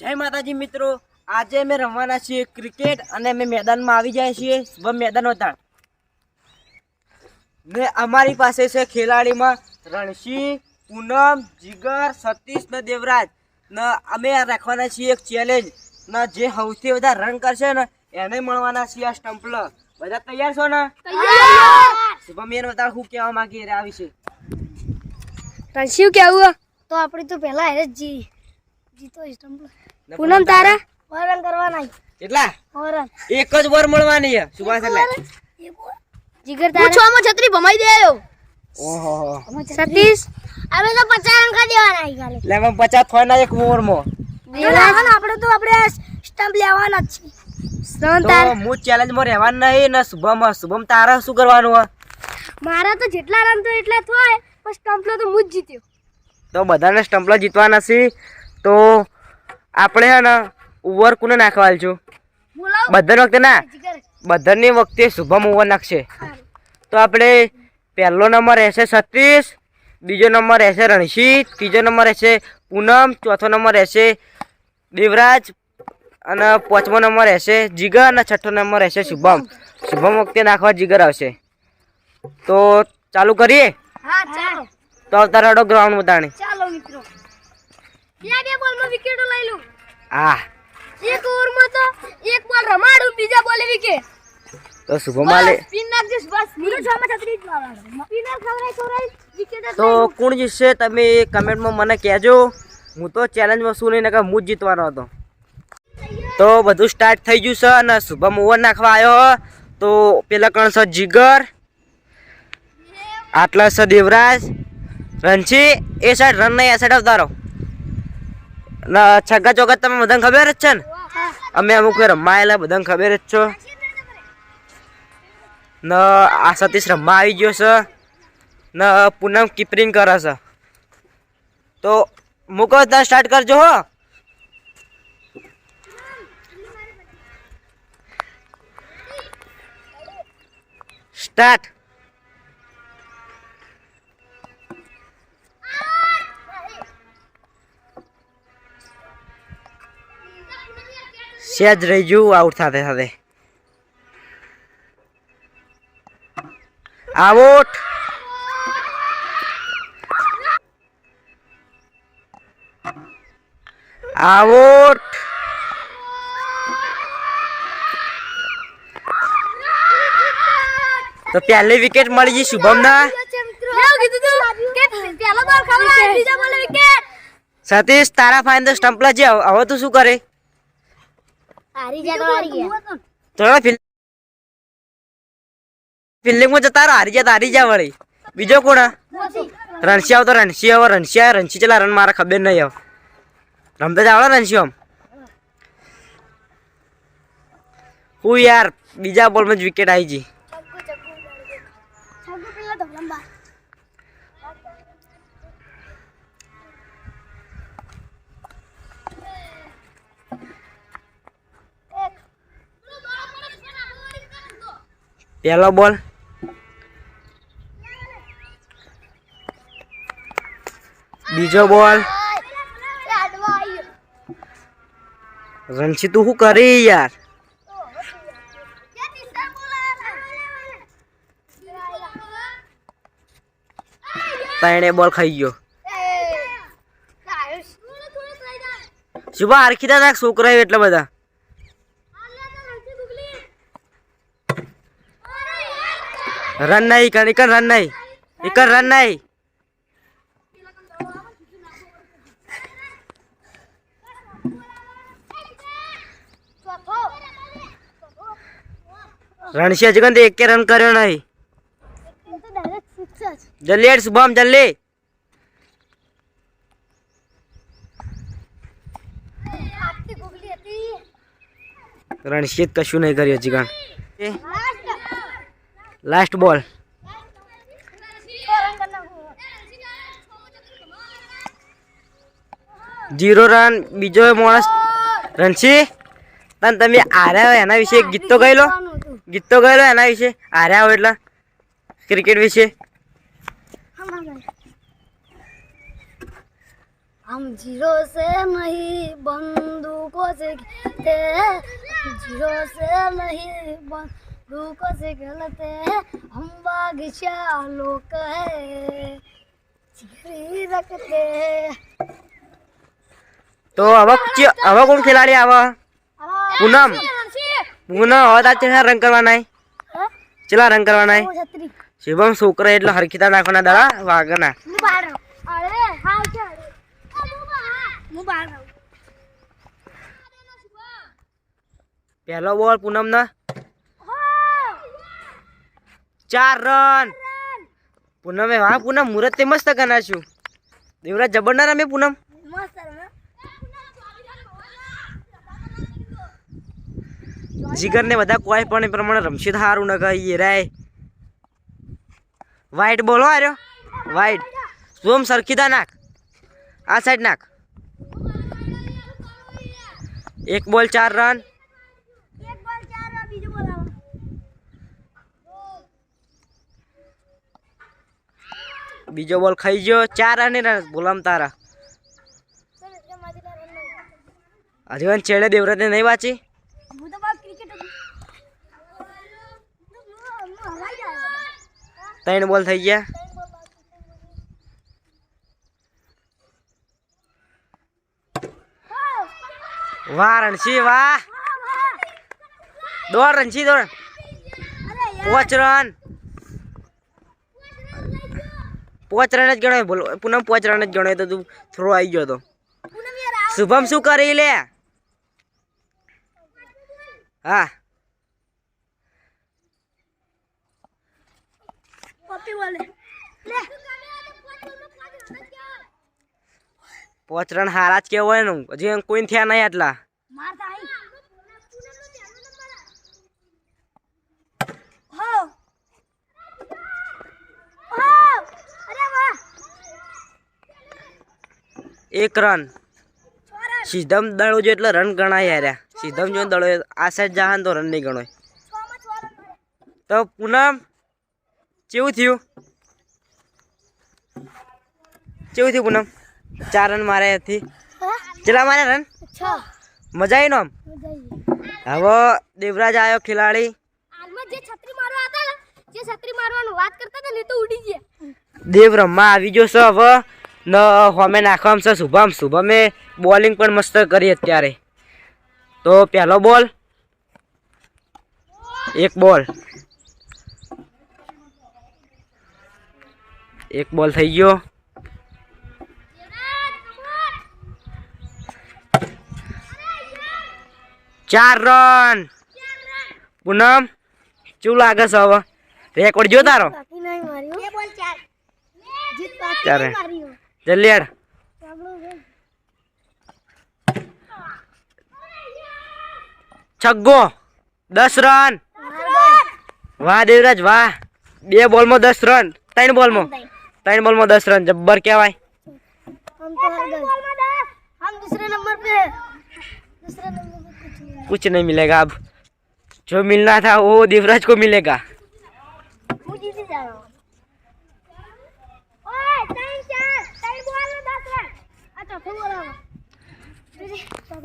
જય માતાજી મિત્રો. આજે અમે રમવાના છીએ ક્રિકેટ અને અમે મેદાનમાં આવી જાય છીએ. શુભમ મેદાન હતા ને અમારી પાસે છે ખેલાડીમાં રણસિંહ પૂનમ જીગર સતીશ ને દેવરાજ. ને અમે રાખવાના છીએ એક ચેલેન્જ ને જે સૌથી વધારે રન કરશે ને એને મળવાના છીએ આ સ્ટમ્પલ બધા તૈયાર છો ને? શુભમ એન વતાણ શું કહેવા માંગી રહ્યા વિશે? રણસિંહ કેવું? તો આપણે તો પહેલા હેરે જ જીતો સ્ટમ્પ ને પૂનમ તારા? વરણ કરવાના કેટલા વરણ એક જ વર મળવાની છે. સુભાષ એટલે જીગર તારા? છ માં છત્રી ભમાઈ દેયો ઓહો સતીશ? અમે તો પચાસ રન દેવાના અહીં ખાલી. લે એમાં પચાસ થવાના એક ઓવરમાં આપણે તો આપણે સ્ટમ્પ લેવાના જ છે. તો હું રહેવાનું નહીં ને શુભમ શુભમ તારા શું કરવાનું હોય? મારા તો જેટલા રન તો એટલા થાય પણ સ્ટમ્પલો તો હું જ જીત્યો. તો બધાને સ્ટમ્પલા જીતવાના છે. તો આપણે હે ને ઉવર કોને નાખવા છું બધા વખતે ના? બધાની વખતે શુભમ ઉવર નાખશે. તો આપણે પહેલો નંબર રહેશે સતીશ બીજો નંબર રહેશે રણશીત ત્રીજો નંબર રહેશે પૂનમ ચોથો નંબર રહેશે દેવરાજ અને પાંચમો નંબર રહેશે જીગર અને છઠ્ઠો નંબર રહેશે શુભમ. શુભમ વખતે નાખવા જીગર આવશે. તો ચાલુ કરીએ? તો અવતાર રડો ગ્રાઉન્ડ બતાણી ચાલો મિત્રો. બે બે બોલમાં વિકેટો લઈ લઉં હા એક ઓવરમાં તો એક બોલ રમાડું બીજા બોલે વિકેટ તો શુભમ આલે સ્પિન બસ. મને છ છત્રી જ મારવાનું સ્પિનર ખવરાય ખવરાય વિકેટ તો કોણ જીતશે તમે કમેન્ટમાં મને કહેજો. હું તો ચેલેન્જમાં શું નહીં નકર હું જ જીતવાનો હતો. તો બધું સ્ટાર્ટ થઈ ગયું છે અને શુભમ ઓવર નાખવા આવ્યો. તો પેલા કણ છે જીગર આટલા છે દેવરાજ. રણછી એ સાઈડ રન નહીં આ સાઈડ અવતારો છગ્ગા ચોગા તમે બધાને ખબર જ છે ને? અમે અમુક રમાયેલા બધાને ખબર જ છો. ન આ સતીશ રમવા આવી ગયો છે. ન પૂનમ કીપરિંગ કરે છે. તો મૂકો ત્યાં સ્ટાર્ટ કરજો હો. સ્ટાર્ટ સેજ રહી જવું આઉટ સાથે સાથે આઉટ આઉટ તો પહેલી વિકેટ મળી ગઈ શુભમ ના. મેં કીધું તું કે પહેલો બોલ ખવરાય બીજા બોલે વિકેટ સતીશ તારા ફાઇન તો સ્ટમ્પલા છે હવે તું શું કરે? હારી જા તો હારી ગયા થોડા ફિલ ફિલ્ડિંગમાં જતા હારી જા હારી જા વળી. બીજો કોણ? રણસી આવતો રણસી હવે રણસી આવે રણસી ચલા રન મારા ખબર નહીં આવ. રમતા જ આવડે રણસી આમ. હું યાર બીજા બોલમાં જ વિકેટ આવી ગઈ. પહેલો બોલ. બીજો બોલ. રણસી તું શું કરી યાર? ત્રણે બોલ ખાઈ ગયો. શુભા આરખી દાદા છોકરા એટલા બધા. રન નહીં કણ એક રન નહીં એક રન નહીં રણસી હજી કંઈ એકે રન કર્યો નહીં જલ્દી હેડ શુભમ જલ્દી રણસી કશું નહીં કર્યું હજી કણ લાસ્ટ બોલ જીરો રન બીજો માણસ રણસી તને તમે હાર્યા હોય એના વિશે એક ગીત તો ગયેલો ગીત તો ગયેલો એના વિશે હાર્યા હોય એટલે ક્રિકેટ વિશે हम जीरो से नहीं बंदूक से खेलते हैं जीरो से नहीं बंदूकों से खेलते हैं हम बागीचा लोग है जिगरी रखते हैं તો હવે ચ- હવે કોણ ખેલાડી આવે પૂનમ પૂનમ હવે તાર ચેટલા રંગ કરવાના હે? ચેટલા રંગ કરવાના હે? छतरी શિવમ છોકરા એટલે હરખીતા નાખવાના દાડા વાગના હું બહાર રહું અરે હા છે હું બહાર રહું પહેલો બોલ પૂનમ ના ચાર રન. પૂનમે હા પૂનમ મુહૂર્ત તે મસ્ત છું. દેવરાજ જબર ના રમે પૂનમ જીગર ને બધા કોઈ પણ એ પ્રમાણે રમશે સારું ન કહીએ રાય વાઈટ બોલ આર્યો વાઈટ સોમ સરખીદા નાખ. આ સાઈડ નાખ. એક બોલ ચાર રન એક બોલ ચાર આ બીજું બોલ આવો બીજો બોલ ખાઈ ગયો? ચાર રન બોલામ તારા. હજી છેડે દેવરાજને નહીં વાંચી? ત્રણ બોલ થઈ ગયા. વાહ રણસી વાહ. દોડ રણસી દોડ. પાંચ રન પાંચ રન જ ગણાય. બોલો પૂનમ પાંચ રન જ ગણાય તો તું થ્રો આવી ગયો તો. શુભમ શું કરી લે? હા. પોચરણ પાંચ રન હારા જ કહેવાય ને. હજી કોઈ થયા નહીં આટલા માર થાય હો હો અરે વાહ એક રન સિદ્ધમ દળો જો એટલે રન ગણાય હાર્યા સિદ્ધમ જો દળો આ સાઈડ જા તો રન નહીં ગણાય. તો પૂનમ કેવું થયું? કેવું થયું પૂનમ? ચાર રન મારે હતી. કેટલા મારે રન મજા આવી આમ? હવે દેવરાજ આવ્યો ખેલાડી. દેવ રમવા આવી ગયો છે હવે. ન હોમે નાખવામાં છે શુભમ શુભમે બોલિંગ પણ મસ્ત કરી અત્યારે. તો પહેલો બોલ એક બોલ એક બોલ થઈ ગયો. ચાર રન પૂનમ શું લાગે છે હવે? રેકોર્ડ જો તારો? બાકી નહીં માર્યો. બે બોલ ચાર. જીત બાકી ચારે. નહીં માર્યો જલ્દી હેડ. આપણો ભાઈ છગ્ગો દસ રન વાહ દેવરાજ વાહ બે બોલમાં દસ રન ત્રણ બોલમાં ત્રણ બોલમાં દસ રન જબ્બર કહેવાય हम तो हार गए हम दूसरे नंबर पे हैं दूसरे नंबर पे कुछ नहीं है। कुछ नहीं मिलेगा अब जो मिलना था वो देवराज को मिलेगा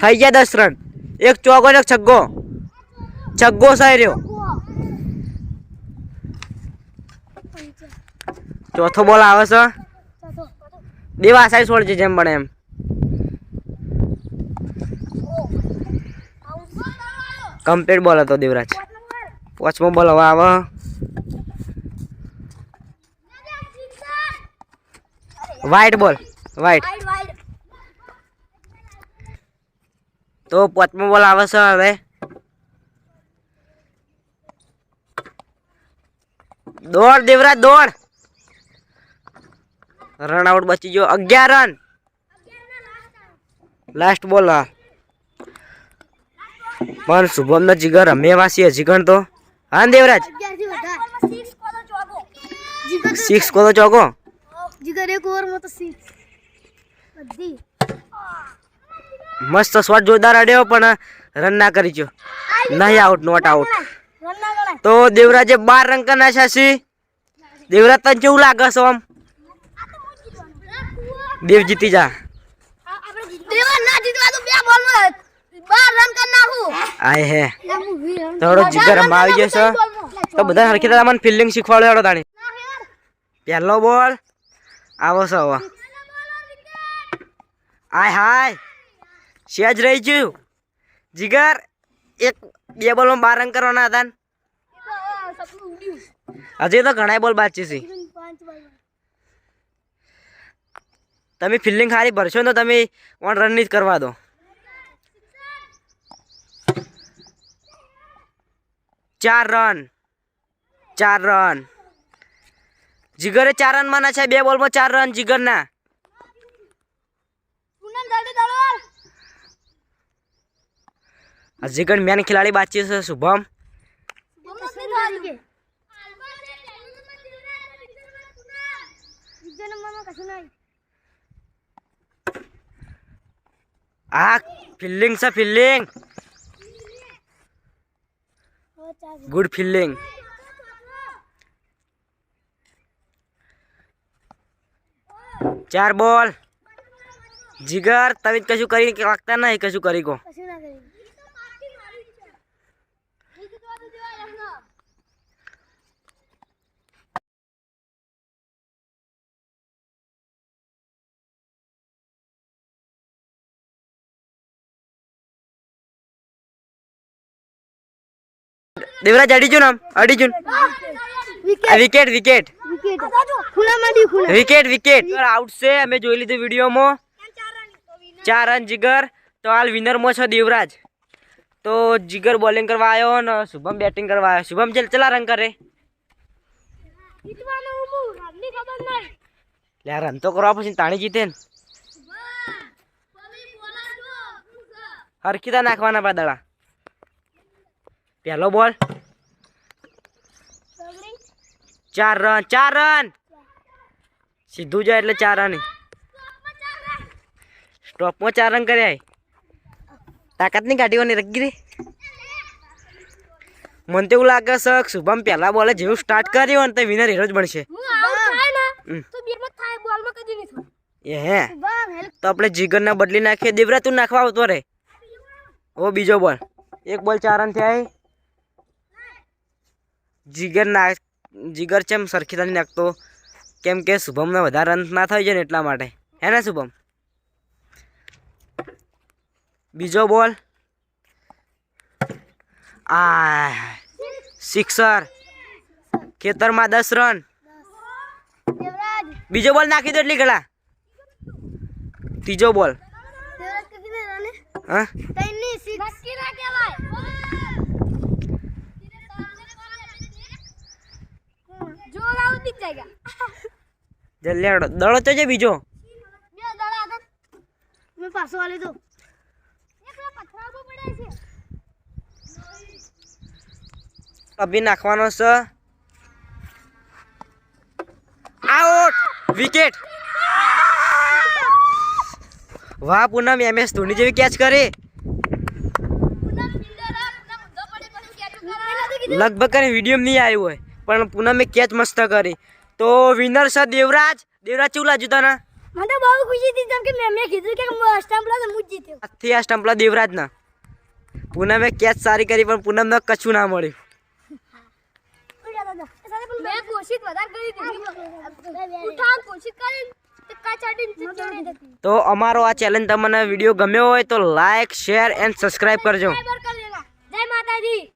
થઈ ગયા દસ રન. એક ચોગો એક છગ્ગો. છગ્ગો રહ્યો. ચોથો બોલ આવે છે. દેવા સાઈ છોડજે જેમ બને એમ. કમ્પ્લીટ બોલ હતો દેવરાજ. પાંચમો બોલ હવે આવે. વ્હાઈટ બોલ વ્હાઈટ તો પોતમો બોલ આવે છે હવે. દોડ દેવરાજ દોડ. રન આઉટ બચી ગયો. અગિયાર રન લાસ્ટ બોલ હા. પણ શુભમ નો જીગર અમે વાસી જીગણ તો. હા દેવરાજ? સિક્સ કોલો ચોકો? જીગર એક ઓવરમાં તો સિક્સ બધી. મસ્ત શોટ જોરદાર અડ્યો પણ રન ના કરી ગયો. નહીં આઉટ નોટ આઉટ તો દેવરાજે બાર રન કરના શાસી દેવરાજ તને કેવું લાગે છે આમ? દેવ જીતી જા. આય હે. થોડો જીગર આવી ગયો તો બધા સરખી રીતે મને ફિલ્ડિંગ શીખવાડો હેડો તાણી. પહેલો બોલ આવો છો આવો. આય હાય. સેજ રહી ગયું. જીગર, એક બે બોલમાં બાર રન કરવાના હતા હજી તો ઘણા બોલ બાકી છે. તમે ફિલ્ડિંગ સારી ભરશો તો તમે વન રનની જ કરવા દો. ચાર રન ચાર રન જીગરે ચાર રન માના છે, બે બોલમાં ચાર રન જીગરના પૂનમ જલ્દી દોડો જીગર મેન ખેલાડી બાકી છે, શુભમ. આ ફિલ્ડિંગ છે, ફિલ્ડિંગ. ગુડ ફિલ્ડિંગ ચાર બોલ. જીગર તમે કશું કરી લાગતા નહીં, કશું કરી કો. દેવરાજ અડીજુન આમ અડીજુન wicket wicket wicket wicket out છે. અમે જોઈ લીધું વિડીયોમાં. ચાર રન જીગર. તો હાલ વિનરમાં છે દેવરાજ. તો જીગર બોલિંગ કરવા આવ્યો ને શુભમ બેટિંગ કરવા આવ્યો. શુભમ ચલ ચલા રન કરે. લે રન તો કરવા પછી તાણી જીતે ને. હરખીતા નાખવાના પાદળા. પહેલો બોલ. ચાર રન ચાર રન. સીધું જાય એટલે ચાર રન. સ્ટોપમાં ચાર રન કર્યા તાકાત નહીં કાઢીવાની રગી રે મને તો એવું લાગે છે શુભમ પહેલા બોલે જેવું સ્ટાર્ટ કર્યું ને તો વિનર હીરો જ બનશે. હમ. એ હે. તો આપણે જીગરના બદલી નાખીએ. દેવરા તું નાખવા આવતો રે. ઓ બીજો બોલ. એક બોલ ચાર રન થયા જીગર ના જીગર ચેમ સરખી નથી નાખતો? કેમ કે શુભમને વધારે રન ના થઈ જાય ને એટલા માટે. હે ને શુભમ? બીજો બોલ. આ સિક્સર. ખેતરમાં દસ રન. બીજો બોલ નાખી દો એટલી ગળા ત્રીજો બોલ. હા? જલ્દી આડો દળો તો જે બીજો. મેં પાછો વાલી દો અભી નાખવાનો છે આઉટ વિકેટ વાહ પૂનમ એમએસ ધોની જેવી કેચ કરી. લગભગ કરીને વીડિયો નહીં આવ્યું હોય. પણ પૂનમે કેચ મસ્ત કરી. તો વિનર છે દેવરાજ. દેવરાજ કેવું લાગ્યું તને? મને બહુ ખુશી થઈ જેમ કે મેં મેં કીધું કે હું સ્ટમ્પ લાવ હું જ જીત્યો આજથી આ સ્ટમ્પલા દેવરાજના. પૂનમે કેચ સારી કરી પણ પૂનમને કશું ના મળ્યું. મેં કોશિશ વધારે કરી દીધી. ઉઠાવ કોશિશ કરી તે અમારો આ ચેલેન્જ તમને વીડિયો ગમ્યો હોય તો લાઈક શેર એન્ડ સબસ્ક્રાઈબ કરજો. જય માતાજી.